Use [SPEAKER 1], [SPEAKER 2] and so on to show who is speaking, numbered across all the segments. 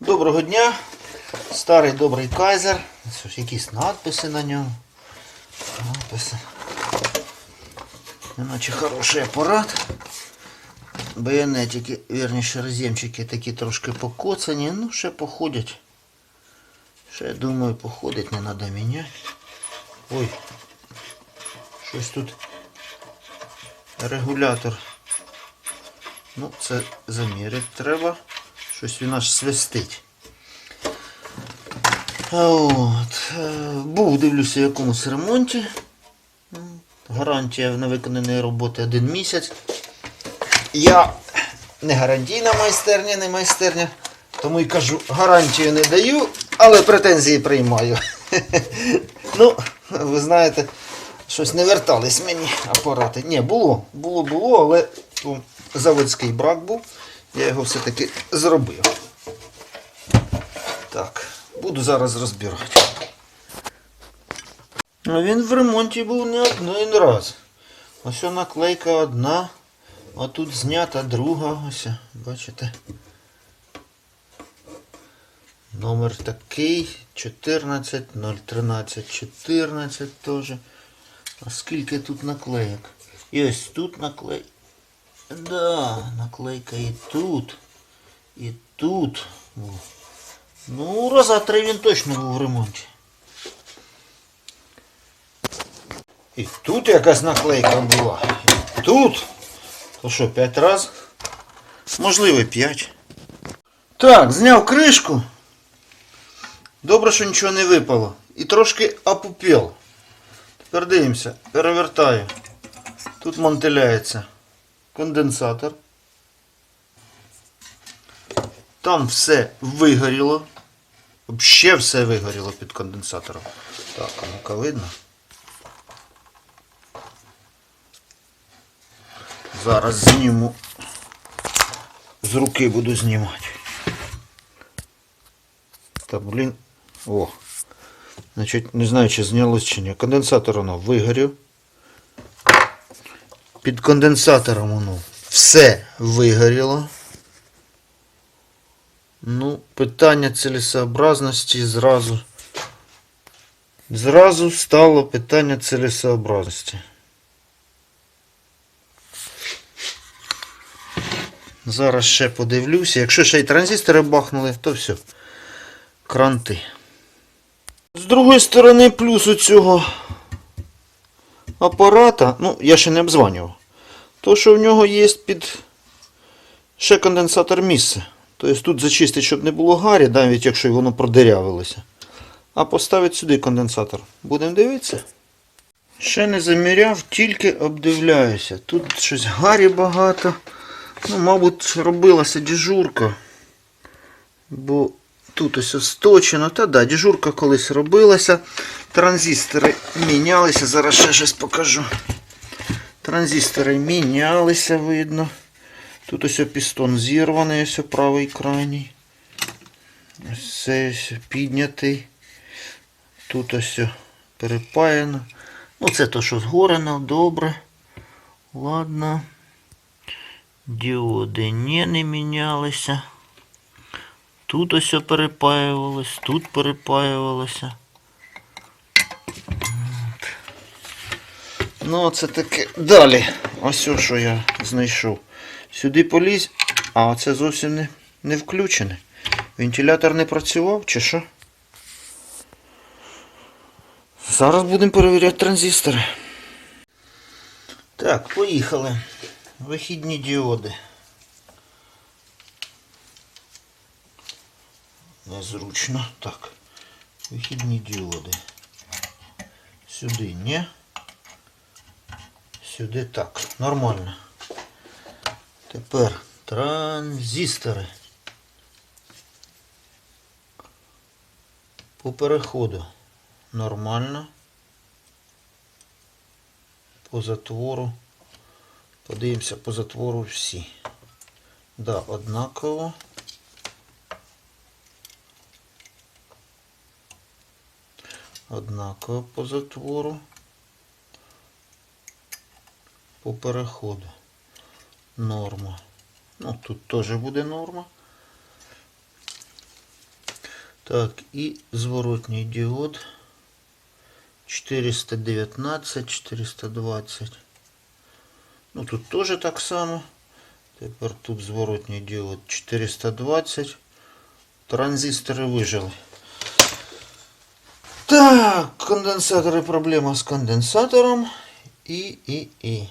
[SPEAKER 1] Доброго дня. Старий добрий кайзер. Що ж, якісь надписи на ньому. Надписи. Іначе хороший апарат. Байонетики, вірніше роз'ємчики такі трошки покоцані, ну ще походять. Ще, думаю, походить, не треба міняти. Ой, щось тут регулятор. Ну, це заміряти треба. Щось він аж свистить. От. е, Був, дивлюся, в якомусь ремонті. Гарантія на виконаної роботи один місяць. Я не гарантійна майстерня, не майстерня. Тому й кажу, гарантію не даю, але претензії приймаю. Ну, ви знаєте, щось не вертались мені апарати. Ні, було, було, було, але ну, заводський брак був. Я його все-таки зробив. Так, буду зараз розбирати. А він в ремонті був не один раз. Ось наклейка одна, а тут знята друга. Ось, бачите. Номер такий 14 013 14 теж. А скільки тут наклеїк? І ось тут наклейка. Да, наклейка і тут, і тут. Ну, раза три він точно був в ремонті. І тут якась наклейка була. Тут. То що, п'ять раз? Можливо, п'ять. Так, зняв кришку. Добре, що нічого не випало. І трошки опупел. Тепер дивимося, перевертаю. Тут монтиляється конденсатор. Там все вигоріло. Взагалі все вигоріло під конденсатором. Так, ну-ка видно. Зараз зніму. З руки буду знімати. Та блін. О. Значить, не знаю, чи знялось чи ні. Конденсатор воно вигорів. Під конденсатором воно все вигоріло. Ну, питання цілесообразності зразу. Зразу стало питання цілесообразності. Зараз ще подивлюся. Якщо ще й транзистори бахнули, то все. Кранти. З другої сторони, плюс у цього апарата, ну, я ще не обзванював. То, що в нього є під ще конденсатор місце. Тобто тут зачистить, щоб не було гарі, навіть якщо воно продирявилося. А поставить сюди конденсатор. Будемо дивитися. Ще не заміряв, тільки обдивляюся. Тут щось гарі багато. Ну, мабуть, робилася дежурка. Бо тут ось сточено. Та да, дежурка колись робилася. Транзистори мінялися. Зараз ще щось покажу. Транзистори мінялися, видно. Тут ось пістон зірваний, ось правий крайній. Ось це ось піднятий. Тут ось перепаяно. Ну, це то, що згорено, добре. Ладно. Діоди ні, не мінялися. Тут ось перепаювалось, тут перепаювалося. Ну, це таке. Далі. Ось о, що я знайшов. Сюди полізь, а це зовсім не, не включене. Вентилятор не працював чи що? Зараз будемо перевіряти транзистори. Так, поїхали. Вихідні діоди. Незручно. Так. Вихідні діоди. Сюди ні. Сюди так. Нормально. Тепер транзистори. По переходу нормально. По затвору. Подивимося по затвору всі. Да, однаково. Однаково по затвору. По переходу. Норма. Ну, тут теж буде норма. Так, і зворотній діод. 419, 420. Ну тут теж так само. Тепер тут зворотній діод 420. Транзистори вижили. Так, конденсатори, проблема з конденсатором. І, і, і.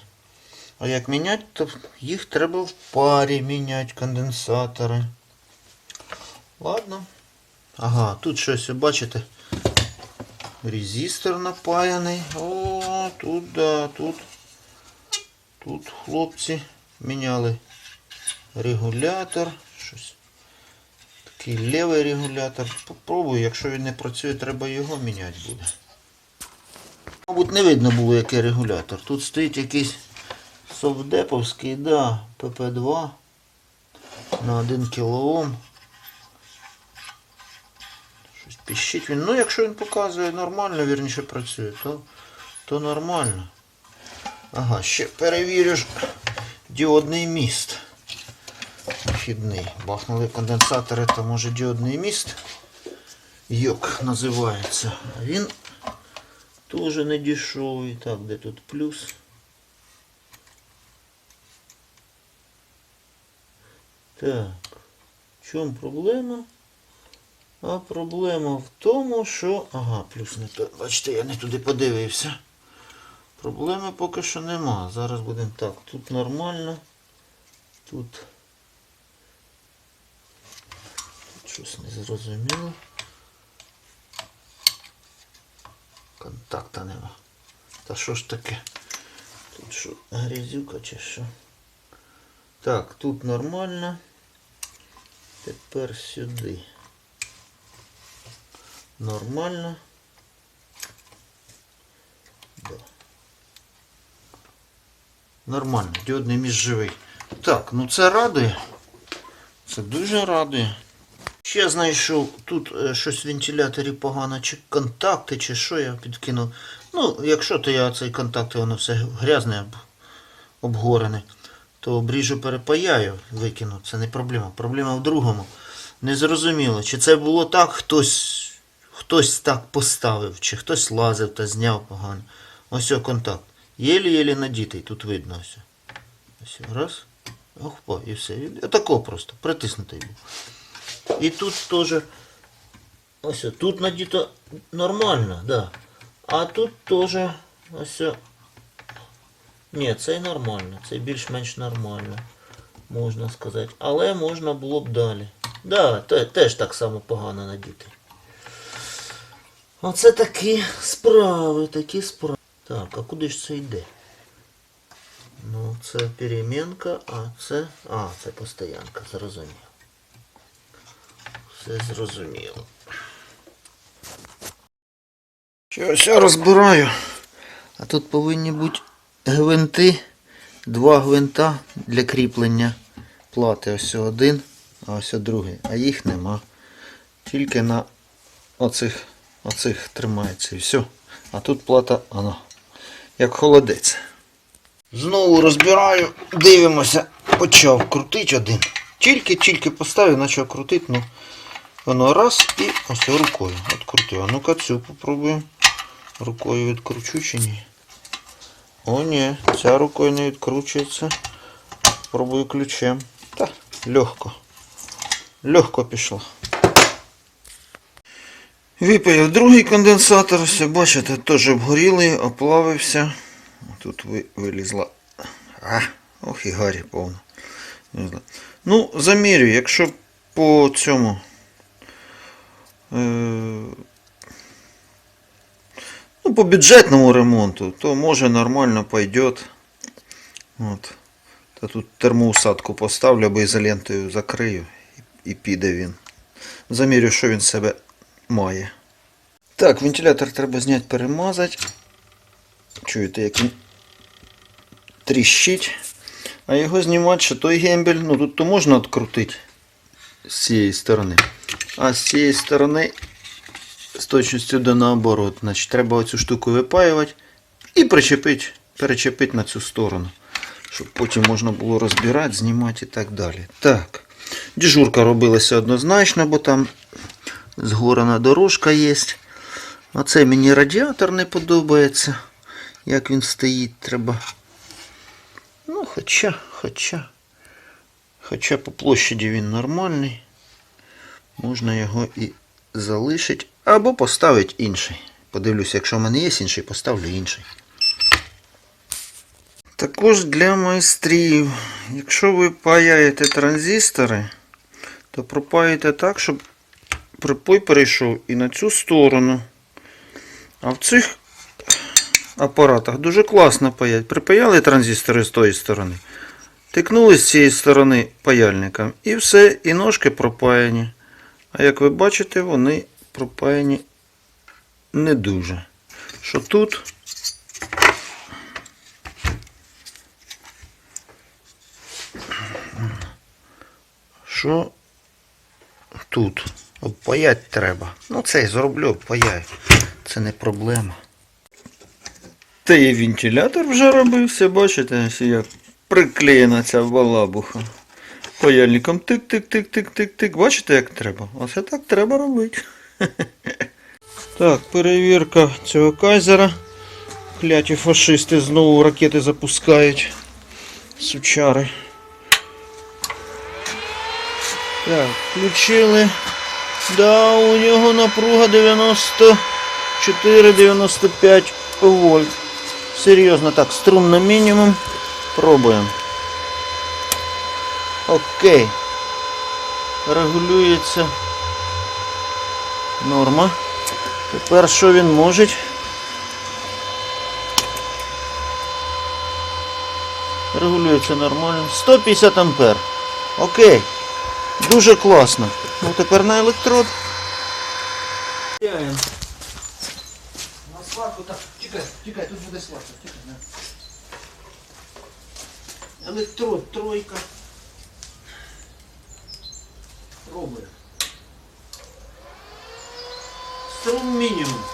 [SPEAKER 1] А як міняти, то їх треба в парі міняти конденсатори. Ладно. Ага, тут щось, бачите, резистор напаяний. О, тут, да, тут. Тут хлопці міняли регулятор. Щось. Такий лівий регулятор. Попробую, якщо він не працює, треба його міняти буде. Мабуть, не видно було, який регулятор. Тут стоїть якийсь совдеповський, да, ПП2 на 1 кОм. Щось піщить він. Ну, якщо він показує нормально, вірніше працює, то, то нормально. Ага, ще перевірю ж діодний міст. Вхідний. Бахнули конденсатори, то може діодний міст. Йок називається. Він теж не дешевий. Так, де тут плюс? Так. В чому проблема? А проблема в тому, що... Ага, плюс не то. Бачите, я не туди подивився. Проблеми поки що нема. Зараз будемо так. Тут нормально. Тут щось не зрозуміло. Контакта нема. Та що ж таке? Тут що, грязюка чи що? Так, тут нормально. Тепер сюди. Нормально. Да. Нормально, діодний між живий. Так, ну це радує. Це дуже радує. Ще знайшов тут е, щось в вентиляторі погано, чи контакти, чи що я підкинув. Ну, якщо то я цей контакт, воно все грязне, обгорене, то обріжу, перепаяю, викину. Це не проблема. Проблема в другому. Незрозуміло, чи це було так, хтось, хтось так поставив, чи хтось лазив та зняв погано. Ось о контакт. Єлі-єлі надітий, тут видно ось. Ось раз. Ох, по, і все. Отако просто, притиснутий був. І тут теж. Ось тут надіто нормально, да. А тут теж ось. Ні, цей нормально, цей більш-менш нормально, можна сказати. Але можна було б далі. Да, те- теж так само погано надіти. Оце такі справи, такі справи. Так, а куди ж це йде? Ну, це перемінка, а це. А, це постоянка, зрозуміло. Все зрозуміло. Щось я розбираю. А тут повинні бути гвинти, два гвинта для кріплення плати. Ось один, а ось другий. А їх нема. Тільки на оцих, оцих тримається і все. А тут плата, вона, як холодець. Знову розбираю, дивимося. Почав крутити один. Тільки-тільки поставив, почав крутити, ну воно раз і ось рукою. Открутив. А ну-ка цю попробуємо. Рукою відкручу чи ні? О, ні, ця рукою не відкручується. Пробую ключем. Та, легко. Легко пішло. Випаяв другий конденсатор, все, бачите, теж обгорілий, оплавився. Тут ви- вилізла. А, ох і гарі повно. Ну, замірю, якщо по цьому. Е, ну, по бюджетному ремонту, то може нормально пойдет. От. Та тут термоусадку поставлю або ізолентою закрию і, піде він. Замірю, що він себе має. Так, вентилятор треба зняти, перемазати. Чуєте, як він тріщить. А його знімати ще той гембель. Ну тут то можна відкрутити з цієї сторони. А з цієї сторони з точністю до наоборот. Значить, треба оцю штуку випаювати і причепити, перечепити на цю сторону. Щоб потім можна було розбирати, знімати і так далі. Так. Дежурка робилася однозначно, бо там Згорана дорожка є. Оце мені радіатор не подобається. Як він стоїть, треба. Ну, хоча, хоча. Хоча по площаді він нормальний. Можна його і залишити. Або поставити інший. Подивлюся, якщо в мене є інший, поставлю інший. Також для майстрів. Якщо ви паяєте транзистори, то пропаєте так, щоб припой перейшов і на цю сторону. А в цих апаратах дуже класно паять. Припаяли транзистори з тої сторони. Тикнули з цієї сторони паяльником. І все, і ножки пропаяні. А як ви бачите, вони пропаяні не дуже. Що тут Що тут? Обпаять треба. Ну це я зроблю, обпаяю. Це не проблема. Та і вентилятор вже робився, бачите, як приклеєна ця балабуха. Паяльником тик-тик-тик-тик-тик-тик. Бачите, як треба? Оце так треба робити. Так, перевірка цього кайзера. Кляті фашисти знову ракети запускають. Сучари. Так, включили. Да, у нього напруга 94-95 вольт. Серйозно так, струм на мінімум. Пробуємо. Окей. Регулюється. Норма. Тепер що він може? Регулюється нормально. 150 ампер. Окей. Дуже класно. Ну тепер на електрод. На сварку так. Чекай, чекай, тут буде сварка. Чекай, на. Електрод тройка. Пробуємо. Струм мінімум.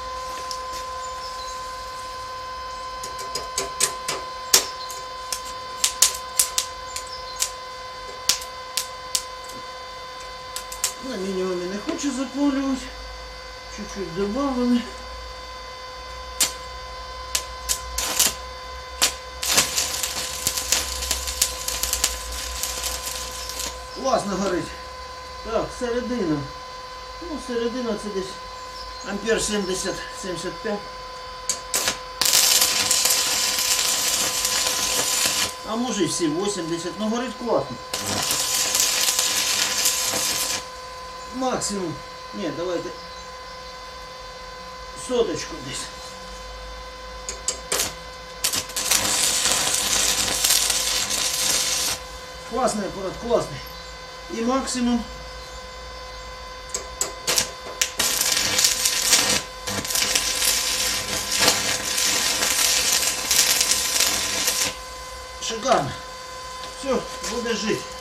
[SPEAKER 1] На мінімумі не хочу запалювати. Чуть-чуть добавили. Класно горить. Так, середина. Ну, середина це десь ампер 70-75. А може і всі 80, ну горить класно. Максимум. Ні, давайте соточку десь. Класний апарат, класний. І максимум. Шикарно. Все, буде жити.